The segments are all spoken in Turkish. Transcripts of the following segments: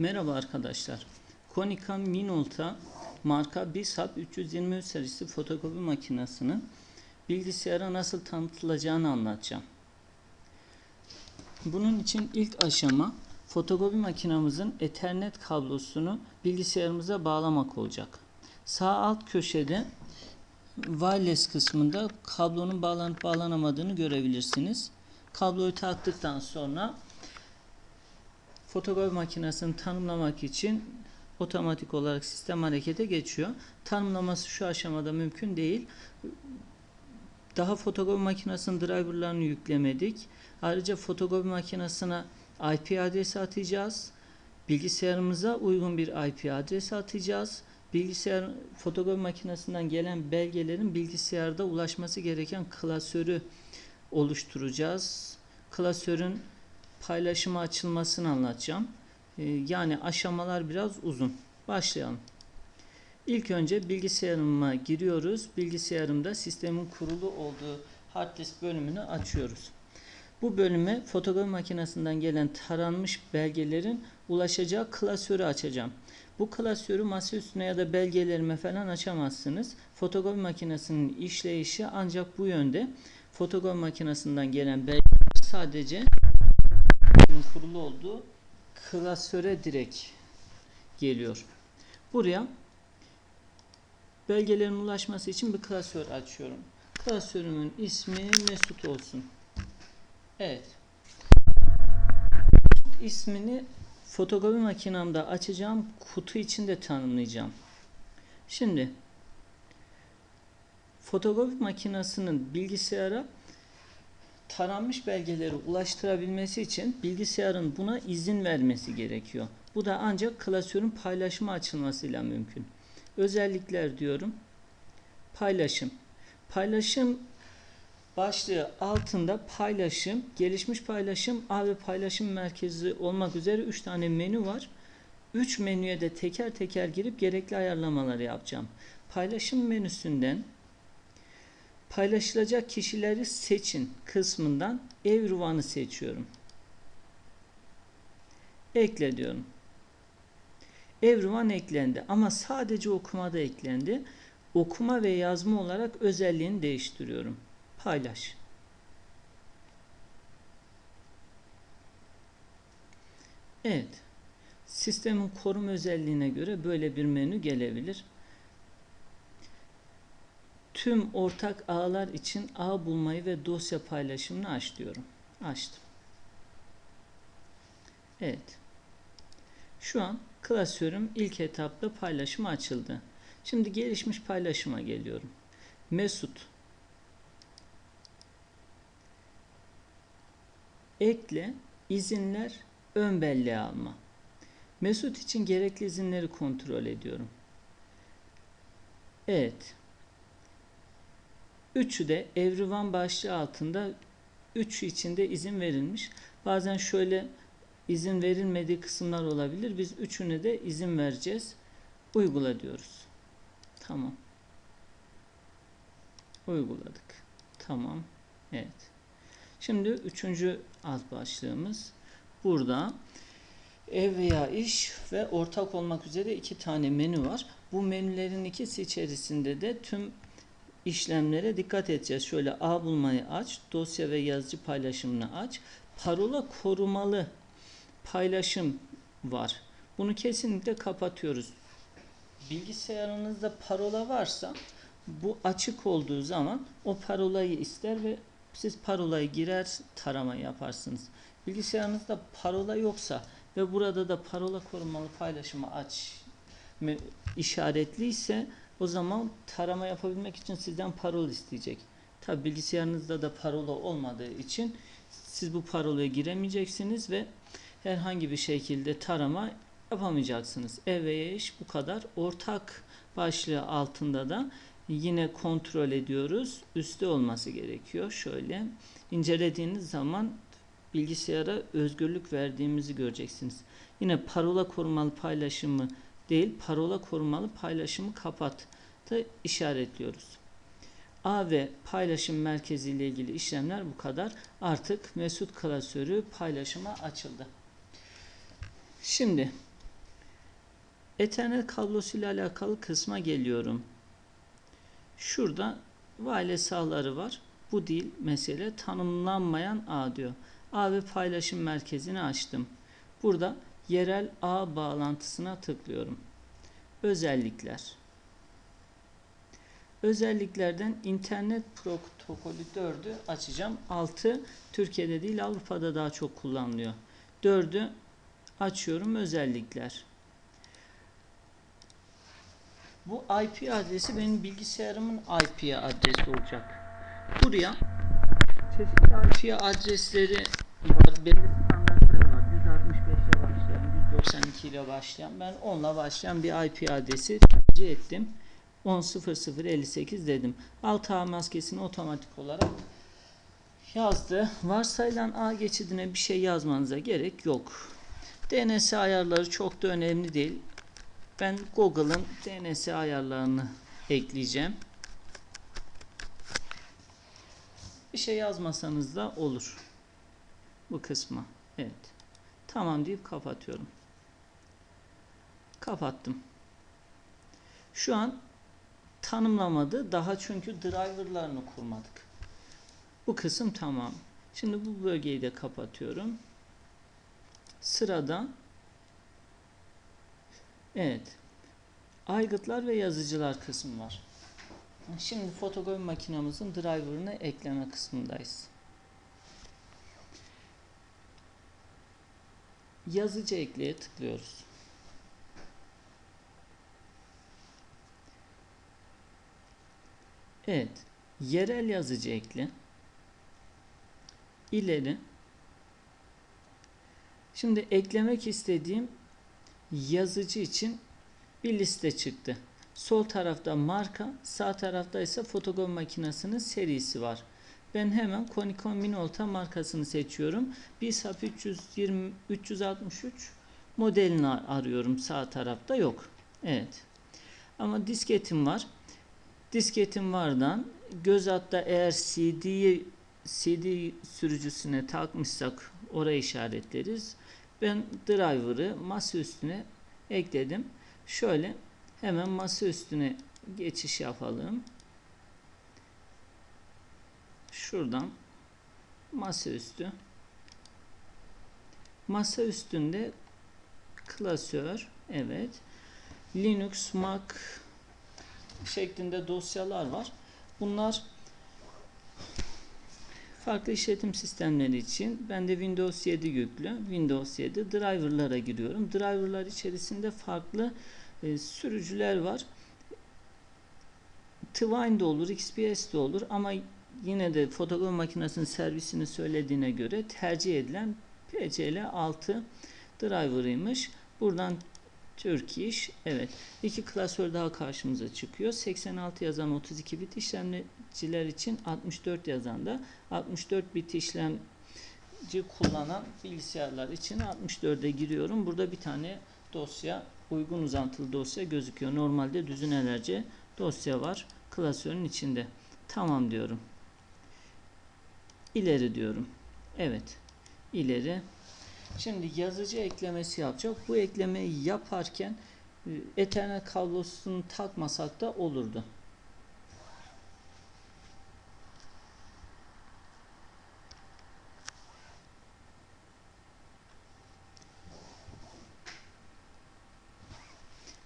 Merhaba arkadaşlar. Konica Minolta marka BİSAP 323 serisi fotokopi makinesinin bilgisayara nasıl tanıtılacağını anlatacağım. Bunun için ilk aşama fotokopi makinemizin Ethernet kablosunu bilgisayarımıza bağlamak olacak. Sağ alt köşede wireless kısmında kablonun bağlanıp bağlanamadığını görebilirsiniz. Kabloyu taktıktan sonra fotokopi makinesini tanımlamak için otomatik olarak sistem harekete geçiyor. Tanımlaması şu aşamada mümkün değil. Daha fotokopi makinesinin driverlarını yüklemedik. Ayrıca fotokopi makinesine IP adresi atacağız. Bilgisayarımıza uygun bir IP adresi atacağız. Bilgisayar fotokopi makinesinden gelen belgelerin bilgisayarda ulaşması gereken klasörü oluşturacağız. Klasörün paylaşıma açılmasını anlatacağım. Ee, yani aşamalar biraz uzun. Başlayalım. İlk önce bilgisayarıma giriyoruz. Bilgisayarımda sistemin kurulu olduğu hard disk bölümünü açıyoruz. Bu bölüme fotokopi makinesinden gelen taranmış belgelerin ulaşacağı klasörü açacağım. Bu klasörü masa üstüne ya da belgelerime falan açamazsınız. Fotokopi makinesinin işleyişi ancak bu yönde. Fotokopi makinesinden gelen belgeler sadece kurulu olduğu klasöre direkt geliyor. Buraya belgelerin ulaşması için bir klasör açıyorum. Klasörümün ismi Mesut olsun. Evet. ismini fotokopi makinemde açacağım kutu içinde tanımlayacağım. Şimdi fotokopi makinesinin bilgisayara taranmış belgeleri ulaştırabilmesi için bilgisayarın buna izin vermesi gerekiyor. Bu da ancak klasörün paylaşıma açılmasıyla mümkün. Özellikler diyorum. Paylaşım. Paylaşım başlığı altında paylaşım, gelişmiş paylaşım, ağ ve paylaşım merkezi olmak üzere 3 tane menü var. 3 menüye de teker teker girip gerekli ayarlamaları yapacağım. Paylaşım menüsünden paylaşılacak kişileri seçin kısmından Everyone'ı seçiyorum. Ekle diyorum. Everyone eklendi ama sadece okumada eklendi. Okuma ve yazma olarak özelliğini değiştiriyorum. Paylaş. Evet. Sistemin koruma özelliğine göre böyle bir menü gelebilir. Tüm ortak ağlar için ağ bulmayı ve dosya paylaşımını aç diyorum. Açtım. Evet. Şu an klasörüm ilk etapta paylaşıma açıldı. Şimdi gelişmiş paylaşıma geliyorum. Mesut Ekle, izinler, ön belleğe alma. Mesut için gerekli izinleri kontrol ediyorum. Evet. Üçü de Everyone başlığı altında üçü içinde izin verilmiş. Bazen şöyle izin verilmediği kısımlar olabilir. Biz üçüne de izin vereceğiz. Uygula diyoruz. Tamam. Uyguladık. Tamam. Evet. Şimdi üçüncü alt başlığımız burada ev veya iş ve ortak olmak üzere iki tane menü var. Bu menülerin ikisi içerisinde de tüm işlemlere dikkat edeceğiz. Şöyle A bulmayı aç, dosya ve yazıcı paylaşımını aç. Parola korumalı paylaşım var. Bunu kesinlikle kapatıyoruz. Bilgisayarınızda parola varsa bu açık olduğu zaman o parolayı ister ve siz parolayı girer tarama yaparsınız. Bilgisayarınızda parola yoksa ve burada da parola korumalı paylaşımı aç işaretliyse o zaman tarama yapabilmek için sizden parola isteyecek. Tabi bilgisayarınızda da parola olmadığı için siz bu parolaya giremeyeceksiniz ve herhangi bir şekilde tarama yapamayacaksınız. Ev ve iş bu kadar. Ortak başlığı altında da yine kontrol ediyoruz. Üstte olması gerekiyor. Şöyle incelediğiniz zaman bilgisayara özgürlük verdiğimizi göreceksiniz. Yine parola korumalı paylaşımı değil, parola korumalı paylaşımı kapat da işaretliyoruz. A ve paylaşım merkezi ile ilgili işlemler bu kadar. Artık Mesut klasörü paylaşıma açıldı. Şimdi Ethernet kablosuyla alakalı kısma geliyorum. Şurada wireless ağları var. Bu değil mesele. Tanımlanmayan ağ diyor. Ağ ve paylaşım merkezini açtım. Burada yerel ağ bağlantısına tıklıyorum. Özellikler. Özelliklerden internet protokolü 4'ü açacağım. 6 Türkiye'de değil Avrupa'da daha çok kullanılıyor. 4'ü açıyorum özellikler. Bu IP adresi benim bilgisayarımın IP adresi olacak. Buraya çeşitli IP adresleri var. Belli 1092 ile başlayan ben 10 ile başlayan bir IP adresi tercih ettim. 10.00.58 dedim. Alt ağ maskesini otomatik olarak yazdı. Varsayılan ağ geçidine bir şey yazmanıza gerek yok. DNS ayarları çok da önemli değil. Ben Google'ın DNS ayarlarını ekleyeceğim. Bir şey yazmasanız da olur. Bu kısma. Evet. Tamam deyip kapatıyorum. Kapattım. Şu an tanımlamadı. Daha çünkü driverlarını kurmadık. Bu kısım tamam. Şimdi bu bölgeyi de kapatıyorum. Sırada Evet. Aygıtlar ve yazıcılar kısmı var. Şimdi fotokopi makinamızın driver'ını ekleme kısmındayız. Yazıcı ekleye tıklıyoruz. Evet. Yerel yazıcı ekle. İleri. Şimdi eklemek istediğim yazıcı için bir liste çıktı. Sol tarafta marka, sağ tarafta ise fotokopi makinesinin serisi var. Ben hemen Konikon Minolta markasını seçiyorum. BİSAP 320 363 modelini arıyorum. Sağ tarafta yok. Evet. Ama disketim var. Disketim vardan göz hatta eğer CD'yi CD sürücüsüne takmışsak oraya işaretleriz. Ben driver'ı masa üstüne ekledim. Şöyle hemen masa üstüne geçiş yapalım. Şuradan masaüstü. Masa üstünde klasör, evet. Linux, Mac şeklinde dosyalar var. Bunlar farklı işletim sistemleri için ben de Windows 7 yüklü. Windows 7 driver'lara giriyorum. Driver'lar içerisinde farklı e, sürücüler var. Twine de olur, XPS de olur ama yine de fotokopi makinesinin servisini söylediğine göre tercih edilen PCL 6 driver'ıymış. Buradan Turkish. Evet. iki klasör daha karşımıza çıkıyor. 86 yazan 32 bit işlemciler için 64 yazan da 64 bit işlemci kullanan bilgisayarlar için 64'e giriyorum. Burada bir tane dosya uygun uzantılı dosya gözüküyor. Normalde düzinelerce dosya var klasörün içinde. Tamam diyorum. İleri diyorum. Evet. İleri. Şimdi yazıcı eklemesi yapacak. Bu eklemeyi yaparken e, Ethernet kablosunu takmasak da olurdu.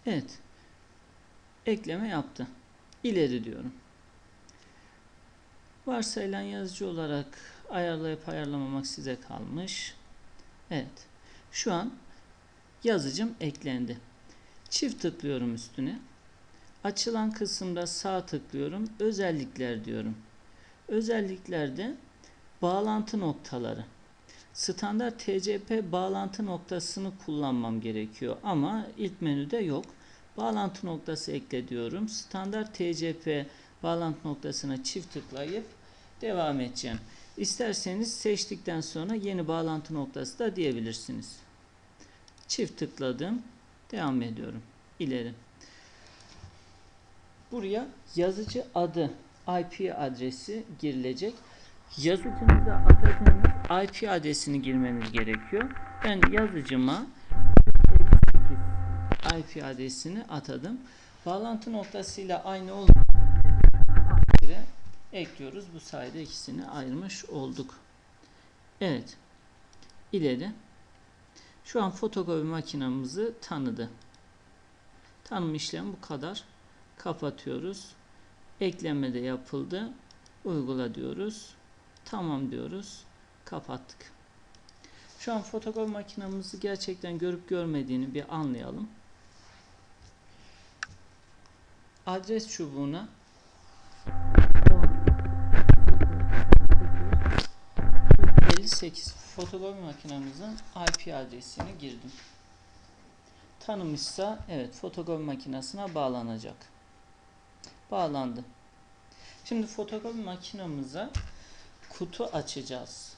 Evet. Ekleme yaptı. İleri diyorum. Varsayılan yazıcı olarak ayarlayıp ayarlamamak size kalmış. Evet. Şu an yazıcım eklendi. Çift tıklıyorum üstüne. Açılan kısımda sağ tıklıyorum. Özellikler diyorum. Özelliklerde bağlantı noktaları. Standart TCP bağlantı noktasını kullanmam gerekiyor ama ilk menüde yok. Bağlantı noktası ekle diyorum. Standart TCP bağlantı noktasına çift tıklayıp devam edeceğim. İsterseniz seçtikten sonra yeni bağlantı noktası da diyebilirsiniz. Çift tıkladım. Devam ediyorum. İleri. Buraya yazıcı adı IP adresi girilecek. Yazıcınıza atacağınız IP adresini girmeniz gerekiyor. Ben yazıcıma IP adresini atadım. Bağlantı noktasıyla aynı olmayan ekliyoruz. Bu sayede ikisini ayırmış olduk. Evet. İleri. Şu an fotokopi makinamızı tanıdı. Tanım işlemi bu kadar. Kapatıyoruz. Ekleme de yapıldı. Uygula diyoruz. Tamam diyoruz. Kapattık. Şu an fotokopi makinamızı gerçekten görüp görmediğini bir anlayalım. Adres çubuğuna 58 fotokopi makinamızın IP adresini girdim. Tanımışsa evet fotokopi makinesine bağlanacak. Bağlandı. Şimdi fotokopi makinamıza kutu açacağız.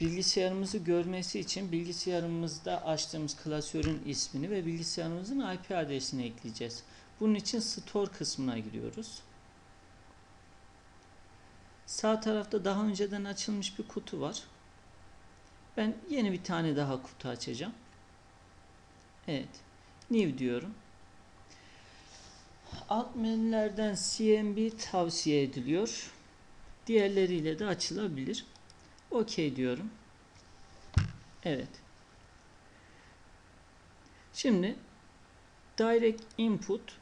Bilgisayarımızı görmesi için bilgisayarımızda açtığımız klasörün ismini ve bilgisayarımızın IP adresini ekleyeceğiz. Bunun için store kısmına giriyoruz. Sağ tarafta daha önceden açılmış bir kutu var. Ben yeni bir tane daha kutu açacağım. Evet. New diyorum. Alt menülerden CMB tavsiye ediliyor. Diğerleriyle de açılabilir. OK diyorum. Evet. Şimdi Direct Input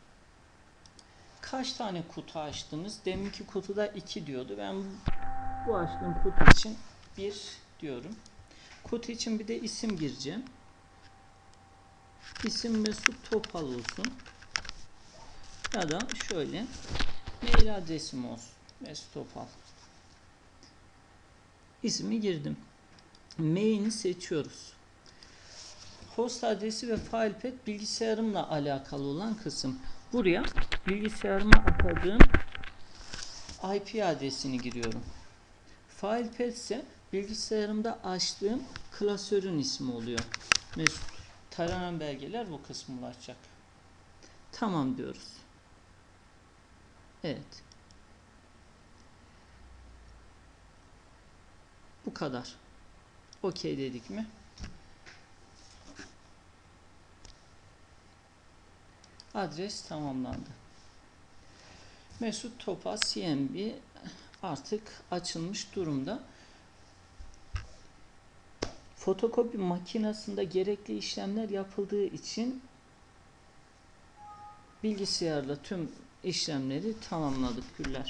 kaç tane kutu açtınız? Deminki kutuda 2 diyordu. Ben bu açtığım kutu için 1 diyorum. Kutu için bir de isim gireceğim. İsim Mesut Topal olsun. Ya da şöyle mail adresim olsun. Mesut Topal. İsmi girdim. Mail'i seçiyoruz. Host adresi ve filepath bilgisayarımla alakalı olan kısım. Buraya bilgisayarıma atadığım IP adresini giriyorum. Filepath ise bilgisayarımda açtığım klasörün ismi oluyor. Mesut. Taranan belgeler bu kısmı ulaşacak. Tamam diyoruz. Evet. Bu kadar. Okey dedik mi? Adres tamamlandı. Mesut Topaz CMB artık açılmış durumda. Fotokopi makinesinde gerekli işlemler yapıldığı için bilgisayarla tüm işlemleri tamamladık Güller.